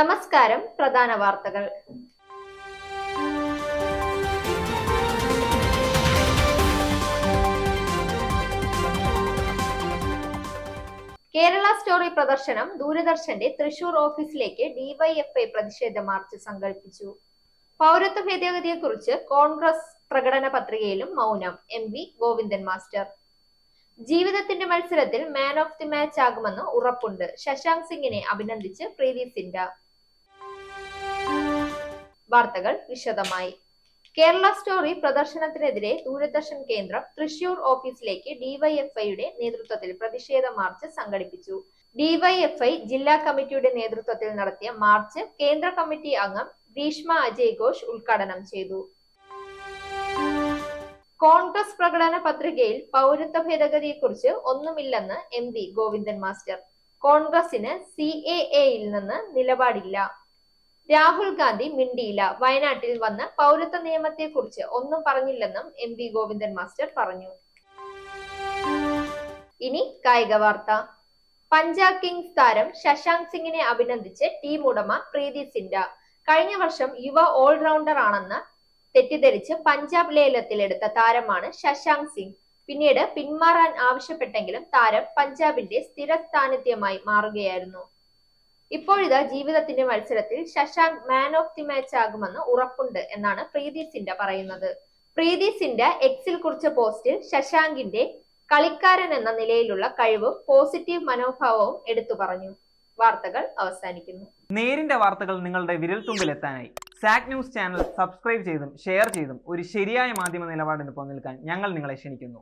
നമസ്കാരം പ്രധാന വാർത്തകൾ. കേരള സ്റ്റോറി പ്രദർശനം ദൂരദർശന്റെ തൃശൂർ ഓഫീസിലേക്ക് ഡിവൈഎഫ്ഐ പ്രതിഷേധ മാർച്ച് സംഘടിപ്പിച്ചു പൗരത്വ ഭേദഗതിയെ കുറിച്ച് കോൺഗ്രസ് പ്രകടന പത്രികയിലും മൗനം എം വി ഗോവിന്ദൻ മാസ്റ്റർ. ജീവിതത്തിന്റെ മത്സരത്തിൽ മാൻ ഓഫ് ദി മാച്ച് ആകുമെന്ന് ഉറപ്പുണ്ട്. ശശാങ്ക് സിംഗിനെ അഭിനന്ദിച്ച് പ്രീതി സിൻഡ. വാർത്തകൾ വിശദമായി. കേരള സ്റ്റോറി പ്രദർശനത്തിനെതിരെ ദൂരദർശൻ കേന്ദ്രം തൃശൂർ ഓഫീസിലേക്ക് ഡിവൈഎഫ്ഐയുടെ നേതൃത്വത്തിൽ പ്രതിഷേധ മാർച്ച് സംഘടിപ്പിച്ചു. ഡിവൈഎഫ്ഐ ജില്ലാ കമ്മിറ്റിയുടെ നേതൃത്വത്തിൽ നടത്തിയ മാർച്ച് കേന്ദ്ര കമ്മിറ്റി അംഗം ഗ്രീഷ്മ അജയ് ഘോഷ് ഉദ്ഘാടനം ചെയ്തു. കോൺഗ്രസ് പ്രകടന പത്രികയിൽ പൗരത്വ ഭേദഗതിയെക്കുറിച്ച് ഒന്നുമില്ലെന്ന് എം വി ഗോവിന്ദൻ മാസ്റ്റർ. കോൺഗ്രസിന് സി എ എയിൽ നിന്ന് നിലപാടില്ല. രാഹുൽ ഗാന്ധി മിണ്ടിയില്ല. വയനാട്ടിൽ വന്ന് പൗരത്വ നിയമത്തെക്കുറിച്ച് ഒന്നും പറഞ്ഞില്ലെന്നും എം വി ഗോവിന്ദൻ മാസ്റ്റർ പറഞ്ഞു. ഇനി കായിക വാർത്ത. പഞ്ചാബ് കിങ്സ് താരം ശശാങ്ക് സിംഗിനെ അഭിനന്ദിച്ച് ടീം ഉടമ പ്രീതി സിൻഡ. കഴിഞ്ഞ വർഷം യുവ ഓൾറൗണ്ടർ ആണെന്ന് തെറ്റിദ്ധരിച്ച് പഞ്ചാബ് ലേലത്തിലെടുത്ത താരമാണ് ശശാങ്ക് സിംഗ്. പിന്നീട് പിന്മാറാൻ ആവശ്യപ്പെട്ടെങ്കിലും താരം പഞ്ചാബിന്റെ സ്ഥിര സ്ഥാനിത്യമായി മാറുകയായിരുന്നു. ഇപ്പോഴിതാ ജീവിതത്തിന്റെ മത്സരത്തിൽ Shashank man of the match ആകുമെന്ന് ഉറപ്പുണ്ട് എന്നാണ് പ്രീതി സിൻഡ പറയുന്നത്. പ്രീതി സിൻഡ എക്സിൽ കുറിച്ച പോസ്റ്റിൽ ശശാങ്കിന്റെ കളിക്കാരൻ എന്ന നിലയിലുള്ള കഴിവും പോസിറ്റീവ് മനോഭാവവും എടുത്തു പറഞ്ഞു. വാർത്തകൾ അവസാനിക്കുന്നു. നേരിന്റെ വാർത്തകൾ നിങ്ങളുടെ വിരൽത്തുമ്പിൽ എത്താനായി. സാക് ന്യൂസ് ചാനൽ സബ്സ്ക്രൈബ് ചെയ്തും ഷെയർ ചെയ്തും ഒരു ശരിയായ മാധ്യമ നിലപാടിന് പങ്കെടുക്കാൻ ഞങ്ങൾ നിങ്ങളെ ക്ഷണിക്കുന്നു.